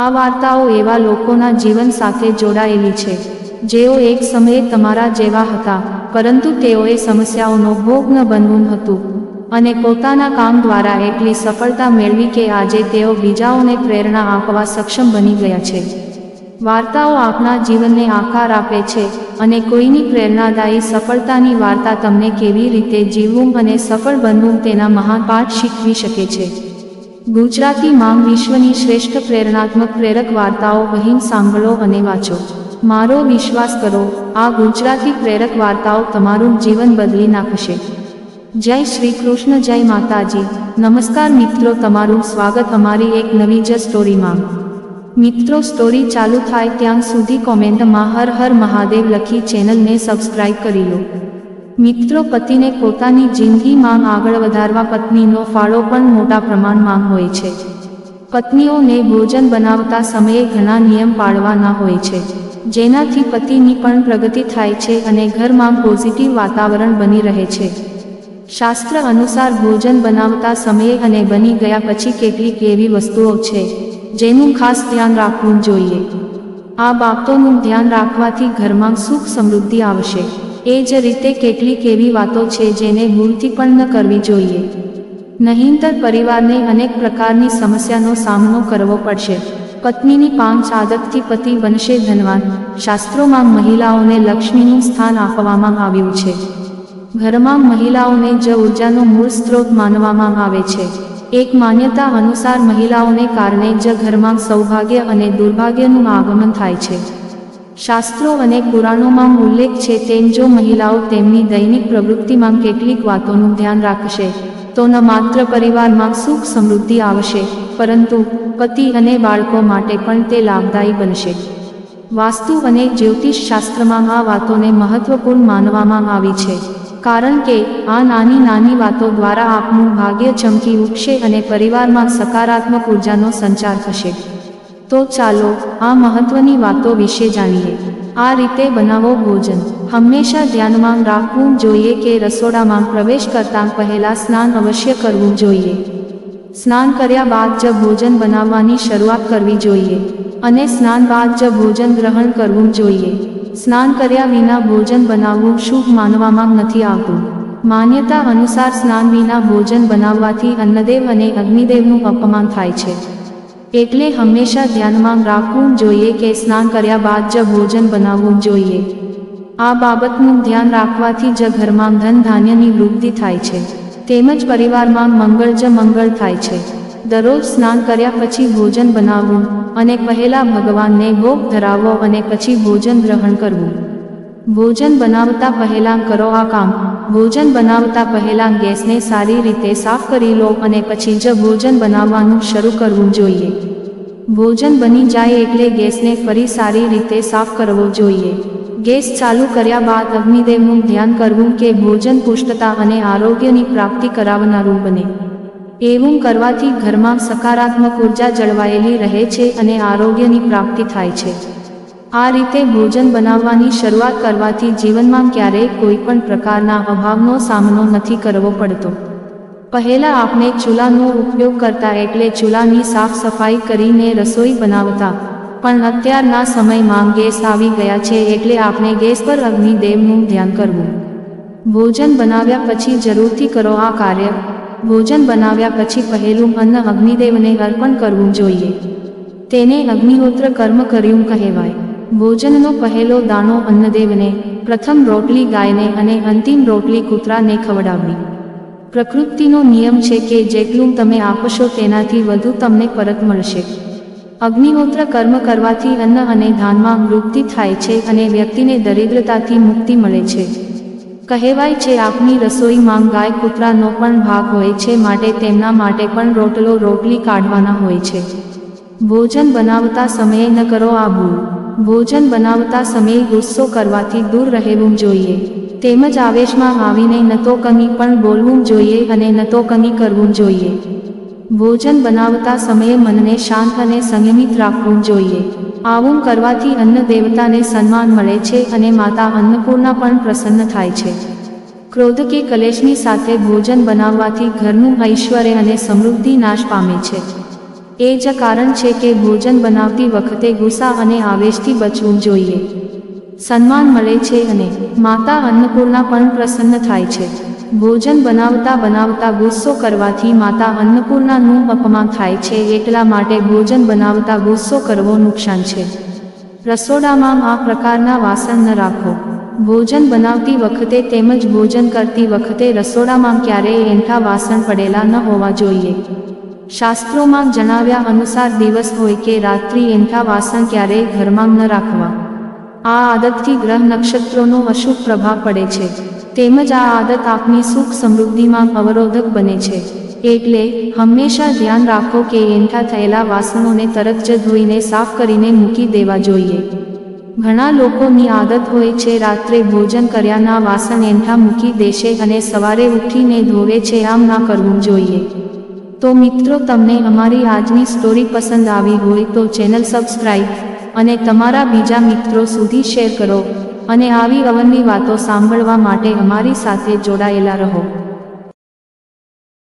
આ વાર્તાઓ એવા લોકોના જીવન સાથે જોડાયેલી છે, જેઓ એક સમયે તમારા જેવા હતા, પરંતુ તેઓએ સમસ્યાઓનો ભોગ ન બનવું હતું, અને પોતાના કામ દ્વારા એટલી સફળતા મેળવી કે આજે તેઓ બીજાઓને પ્રેરણા આપવા સક્ષમ બની ગયા છે. વાર્તાઓ આપણા જીવનને આકાર આપે છે, અને કોઈની પ્રેરણાદાયી સફળતાની વાર્તા તમને કેવી રીતે જીવવું અને સફળ બનવું તેના મહાન પાઠ શીખવી શકે છે. ગુજરાતી માંગ વિશ્વની શ્રેષ્ઠ પ્રેરણાત્મક પ્રેરક વાર્તાઓ અહીં સાંભળો અને વાંચો. મારો વિશ્વાસ કરો, આ ગુજરાતી પ્રેરક વાર્તાઓ તમારું જીવન બદલી નાખશે. જય શ્રી કૃષ્ણ, જય માતાજી. નમસ્કાર મિત્રો, તમારું સ્વાગત અમારી એક નવી જ સ્ટોરીમાં. મિત્રો, સ્ટોરી ચાલુ થાય ત્યાં સુધી કોમેન્ટમાં હર હર મહાદેવ લખી ચેનલને સબસ્ક્રાઇબ કરી લો. મિત્રો પતિને પોતાની જિંદગીમાં આગળ વધારવા પત્નીનો ફાળો પણ મોટા પ્રમાણમાં હોય છે. પત્નીઓને ભોજન બનાવતા સમયે ઘણા નિયમ પાળવાના હોય છે. જેનાથી પતિની પણ પ્રગતિ થાય છે અને ઘરમાં પોઝિટિવ વાતાવરણ બની રહે છે. શાસ્ત્ર અનુસાર ભોજન બનાવતા સમયે અને બની ગયા પછી કેટલીક એવી વસ્તુઓ છે, જેનું ખાસ ધ્યાન રાખવું જોઈએ. આ બાબતોનું ધ્યાન રાખવાથી ઘરમાં સુખ સમૃદ્ધિ આવશે. એ જ રીતે કેટલીક એવી વાતો છે જેને ભૂલથી પણ ન કરવી જોઈએ. નહીંતર પરિવારને અનેક પ્રકારની સમસ્યાનો સામનો કરવો પડશે. પત્નીની પાંચ આદતથી પતિ બનશે ધનવાન. શાસ્ત્રોમાં મહિલાઓને લક્ષ્મીનું સ્થાન આપવામાં આવ્યું છે. ઘરમાં મહિલાઓને જ ઉર્જાનો મૂળ સ્ત્રોત માનવામાં આવે છે. એક માન્યતા અનુસાર મહિલાઓને કારણે જ ઘરમાં સૌભાગ્ય અને દુર્ભાગ્યનું આગમન થાય છે. શાસ્ત્રો અને પુરાણોમાં ઉલ્લેખ છે તેમ જો મહિલાઓ તેમની દૈનિક પ્રવૃત્તિમાં કેટલીક વાતોનું ધ્યાન રાખશે, તો ન માત્ર પરિવારમાં સુખ સમૃદ્ધિ આવશે, પરંતુ પતિ અને બાળકો માટે પણ તે લાભદાયી બનશે. વાસ્તુ અને જ્યોતિષ શાસ્ત્રમાં આ વાતોને મહત્વપૂર્ણ માનવામાં આવી છે, કારણ કે આ નાની નાની વાતો દ્વારા આપનું ભાગ્ય ચમકી ઉઠશે અને પરિવારમાં સકારાત્મક ઉર્જાનો સંચાર થશે. તો ચાલો આ મહત્વની વાતો વિશે જાણીએ. આ રીતે બનાવો ભોજન. હંમેશા ધ્યાનમાં રાખવું જોઈએ કે રસોડામાં પ્રવેશ કરતાં પહેલાં સ્નાન અવશ્ય કરવું જોઈએ. સ્નાન કર્યા બાદ જ ભોજન બનાવવાની શરૂઆત કરવી જોઈએ અને સ્નાન બાદ જ ભોજન ગ્રહણ કરવું જોઈએ. સ્નાન કર્યા વિના ભોજન બનાવવું શુભ માનવામાં નથી આવતું. માન્યતા અનુસાર સ્નાન વિના ભોજન બનાવવાથી અન્નદેવ અને અગ્નિદેવનું અપમાન થાય છે. એટલે હંમેશા ધ્યાનમાં રાખવું જોઈએ કે સ્નાન કર્યા બાદ જ ભોજન બનાવવું જોઈએ. આ બાબતનું ધ્યાન રાખવાથી જ ઘરમાં ધન ધાન્યની વૃદ્ધિ થાય છે. તેમજ પરિવારમાં મંગળ જ મંગળ થાય છે. દરરોજ સ્નાન કર્યા પછી ભોજન બનાવવું અને પહેલા ભગવાનને ભોગ ધરાવવો અને પછી ભોજન ગ્રહણ કરવું. ભોજન બનાવતા પહેલાં કરો આ કામ. ભોજન બનાવતા પહેલાં ગેસને સારી રીતે સાફ કરી લો અને પછી જ ભોજન બનાવવાનું શરૂ કરવું જોઈએ. ભોજન બની જાય એટલે ગેસને ફરી સારી રીતે સાફ કરવો જોઈએ. ગેસ ચાલુ કર્યા બાદ અગ્નિદેવનું ધ્યાન કરવું કે ભોજન પુષ્ટતા અને આરોગ્યની પ્રાપ્તિ કરાવનારું બને. એવું કરવાથી ઘરમાં સકારાત્મક ઊર્જા જળવાયેલી રહે છે અને આરોગ્યની પ્રાપ્તિ થાય છે. આ રીતે ભોજન બનાવવાની શરૂઆત કરવાથી જીવનમાં ક્યારેય કોઈ પણ પ્રકારના અભાવનો સામનો નથી કરવો પડતો. પહેલા આપણે ચૂલાનો ઉપયોગ કરતા એટલે ચૂલાની સાફ સફાઈ કરીને રસોઈ બનાવતા. પણ અત્યારના સમયમાં ગેસ આવી ગયા છે એટલે આપણે ગેસ પર અગ્નિદેવનું ધ્યાન કરવું. ભોજન બનાવ્યા પછી જરૂરથી કરો આ કાર્ય. ભોજન બનાવ્યા પછી પહેલું અન્ન અગ્નિદેવને અર્પણ કરવું જોઈએ. તેને અગ્નિહોત્ર કર્મ કર્યું કહેવાય. ભોજનનો પહેલો દાણો અન્નદેવને, પ્રથમ રોટલી ગાયને અને અંતિમ રોટલી કૂતરાને ખવડાવવી. પ્રકૃતિનો નિયમ છે કે જેટલું તમે આપશો તેનાથી વધુ તમને પરત મળશે. અગ્નિહોત્ર કર્મ કરવાથી અન્ન અને ધાનમાં વૃદ્ધિ થાય છે અને વ્યક્તિને દરિદ્રતાથી મુક્તિ મળે છે. કહેવાય છે આપની રસોઈમાં ગાય કૂતરાનો પણ ભાગ હોય છે માટે તેમના માટે પણ રોટલો રોટલી કાઢવાના હોય છે. ભોજન બનાવતા સમયે ન કરો આ ભૂલ. ભોજન બનાવતા સમયે ગુસ્સો કરવાથી દૂર રહેવું જોઈએ. તેમજ આવેશમાં આવીને ન તો કમી પણ બોલવું જોઈએ અને ન તો કમી કરવું જોઈએ. ભોજન બનાવતા સમયે મનને શાંત અને સંયમિત રાખવું જોઈએ. આવું કરવાથી અન્ન દેવતાને સન્માન મળે છે અને માતા અન્નપૂર્ણા પણ પ્રસન્ન થાય છે. ક્રોધ કે કલેશની સાથે ભોજન બનાવવાથી ઘરનું ઐશ્વર્ય અને સમૃદ્ધિ નાશ પામે છે. એ જ કારણ છે કે ભોજન બનાવતી વખતે ગુસ્સા અને આવેશથી બચવું જોઈએ. સન્માન મળે છે અને માતા અન્નપૂર્ણા પણ પ્રસન્ન થાય છે. ભોજન બનાવતા બનાવતા ગુસ્સો કરવાથી માતા અન્નપૂર્ણાનું અપમાન થાય છે એટલા માટે ભોજન બનાવતા ગુસ્સો કરવો નુકસાન છે. રસોડામાં આ પ્રકારના વાસણ ન રાખો. ભોજન બનાવતી વખતે તેમજ ભોજન કરતી વખતે રસોડામાં ક્યારેય એંઠા વાસણ પડેલા ન હોવા જોઈએ. શાસ્ત્રોમાં જણાવ્યા અનુસાર દિવસ હોય કે રાત્રિ એંઠા વાસણ ક્યારેય ઘરમાં ન રાખવા. આ આદતથી ગ્રહ નક્ષત્રોનો અશુભ પ્રભાવ પડે છે. તેમજ આ આદત આપની સુખ સમૃદ્ધિમાં અવરોધક બને છે. એટલે, હંમેશા ધ્યાન રાખો કે એંઠા થયેલા વાસણોને તરત જ ધોઈને સાફ કરીને મૂકી દેવા જોઈએ. ઘણા લોકોની આદત હોય છે રાત્રે ભોજન કર્યાના વાસણ એંઠા મૂકી દેશે અને સવારે ઉઠીને ધોવે છે આમ ના કરવું જોઈએ. તો મિત્રો, તમને અમારી આજની સ્ટોરી પસંદ આવી હોય તો ચેનલ સબસ્ક્રાઈબ અને તમારા બીજા મિત્રો સુધી શેર કરો અને આવી અવનવી વાતો સાંભળવા માટે અમારી સાથે જોડાયેલા રહો.